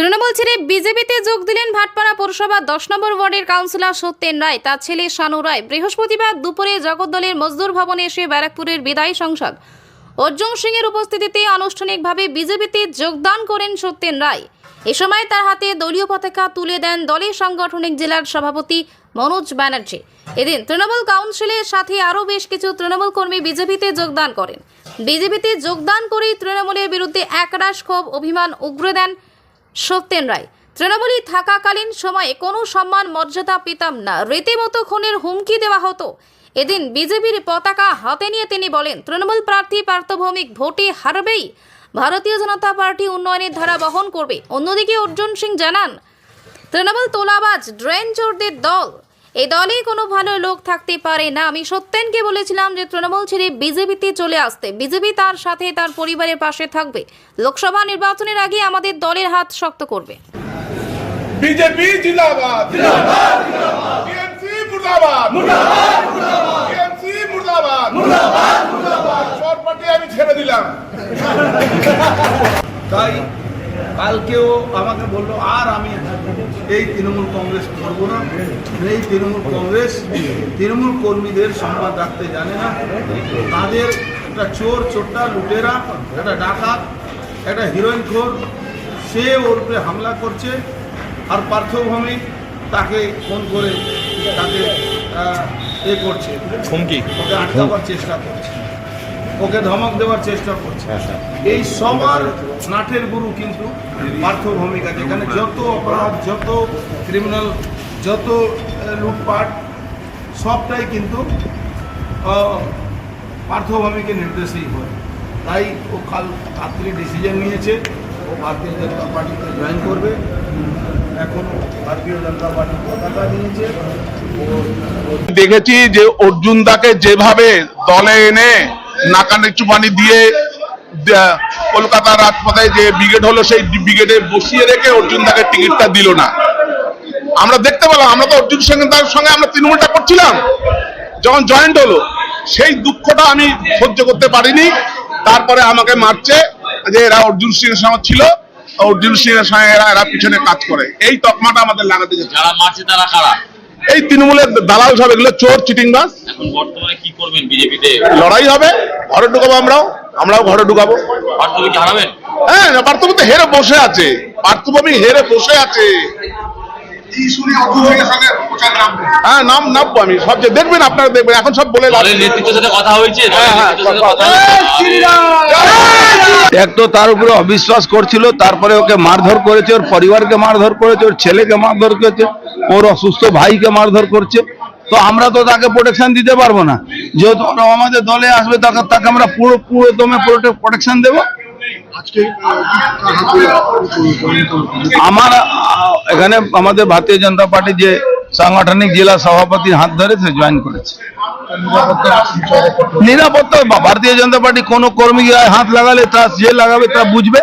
তৃণমূল ছেড়ে বিজেপিতে যোগ দিলেন ভাটপাড়া পৌরসভা দশ নম্বর ওয়ার্ডের কাউন্সিলর সত্যেন রায়, তার ছেলে শানু রায়। বৃহস্পতিবার দুপুরে জগদ্দলের মজদুর ভবনে এসে ব্যারাকপুরের বিদায়ী সংসদ। অর্জুন সিং এর উপস্থিতিতে আনুষ্ঠানিকভাবে বিজেপিতে যোগদান করেন সত্যেন রায়। এ সময় তার হাতে দলীয় পতাকা তুলে দেন দলের সাংগঠনিক জেলার সভাপতি মনোজ ব্যানার্জি। এদিন তৃণমূল কাউন্সিলের সাথে আরও বেশ কিছু তৃণমূল কর্মী বিজেপিতে যোগদান করেন। বিজেপিতে যোগদান করেই তৃণমূলের বিরুদ্ধে একরাশ ক্ষোভ, অভিমান উগ্র দেন সত্যেন রায়। তৃণমূলে থাকাকালীন সময়ে কোনো সম্মান, মর্যাদা পেতাম না। রীতিমতো খুনের হুমকি দেওয়া হতো। এদিন বিজেপির পতাকা হাতে নিয়ে তিনি বলেন, তৃণমূল প্রার্থী পার্থভৌমিক ভোটে হারবেই। ভারতীয় জনতা পার্টি উন্নয়নের ধারা বহন করবে। অন্যদিকে অর্জুন সিং জানান, তৃণমূল তোলাবাজ ড্রেন চোরদের দল। এই দলে কোনো ভালো লোক থাকতে পারে না। আমি সত্যেনকে বলেছিলাম যে তৃণমূল ছেড়ে বিজেপিতে চলে আসতে। বিজেপি তার সাথে তার পরিবারের পাশে থাকবে। লোকসভা নির্বাচনের আগে আমাদের দলের হাত শক্ত করবে। তাই কালকেও আমাকে বলল আর আমি এই তৃণমূল কংগ্রেস করব না। এই তৃণমূল কংগ্রেস তৃণমূল কর্মীদের সম্মান রাখতে জানে না। তাদের একটা চোর চোরটা লুটেরা একটা ডাকাত একটা হিরোইন খোর সে ওর উপরে হামলা করছে আর পার্থভূমি তাকে ফোন করে তাকে এ করছে। হুমকি। ওকে আটকাবার চেষ্টা করছে। ওকে ধমক দেওয়ার চেষ্টা করছে। এই সবার নাটের গুরু কিন্তু পার্থ ভূমিকা যেখানে যত অপরাধ যত ক্রিমিনাল যত লুটপাট সবটাই কিন্তু পার্থ ভূমিকে নির্দেশেই হয়। তাই ও কাল রাত্রি ডিসিশন নিয়েছে। ও ভারতীয় জনতা পার্টিতে জয়েন করবে। এখন ভারতীয় জনতা পার্টির পতাকা নিয়েছে। দেখেছি যে অর্জুন দাকে যেভাবে দলে এনে নাকানে চুপানি দিয়ে, দে- কলকাতা রাজপথে যে ব্রিগেড হলো, সেই ব্রিগেডে বসিয়ে রেখে অর্জুন দাকে টিকিটটা দিল না। আমরা দেখতে পেলাম, আমরা তো অর্জুন সঙ্গে তার সঙ্গে আমরা তৃণমূলটা করছিলাম। যখন জয়েন্ট হলো, সেই দুঃখটা আমি সহ্য করতে পারিনি। তারপরে আমাকে মারছে যে এরা অর্জুন সিং এর সঙ্গে ছিল, অর্জুন সিং এর সঙ্গে এরা এরা পিছনে কাজ করে। এই তকমাটা আমাদের লাগাতে যারা মারছে তারা কারা? এই তৃণমূলের দালাল সব এগুলো চোর চিটিংবাজ। এখন বর্তমানে কি করবেন বিজেপিতে? লড়াই হবে ঘরে ঢুকাবো আমরাও আমরাও ঘরে ঢুকাবো। হ্যাঁ পার্থভূমি তো হেরে বসে আছে। পার্থভূমি হেরে বসে আছে। হ্যাঁ নাম নামবো আমি সব যে দেখবেন আপনারা দেখবেন এখন সব বলে লাভ দলের নেই। নেতৃত্বের সাথে কথা হয়েছে হ্যাঁ, হ্যাঁ, কথা হয়েছে। এক তো তার উপরে অবিশ্বাস করছিল তারপরে ওকে মারধর করেছে ওর পরিবারকে মারধর করেছে ওর ছেলেকে মারধর করেছে। ওর অসুস্থ ভাইকে মারধর করছে। তো আমরা তো তাকে প্রোটেকশন দিতে পারব না। যেহেতু ওরা আমাদের দলে আসবে তাকে তাকে আমরা পুরো পুরো দমে প্রোটেকশন দেবো। আমার এখানে আমাদের ভারতীয় জনতা পার্টি যে সাংগঠনিক জেলা সভাপতির হাত ধরে সে জয়েন করেছে। নিরাপত্তা ভারতীয় জনতা পার্টি কোনো কর্মী হাত লাগালে তা যে লাগাবে তা বুঝবে।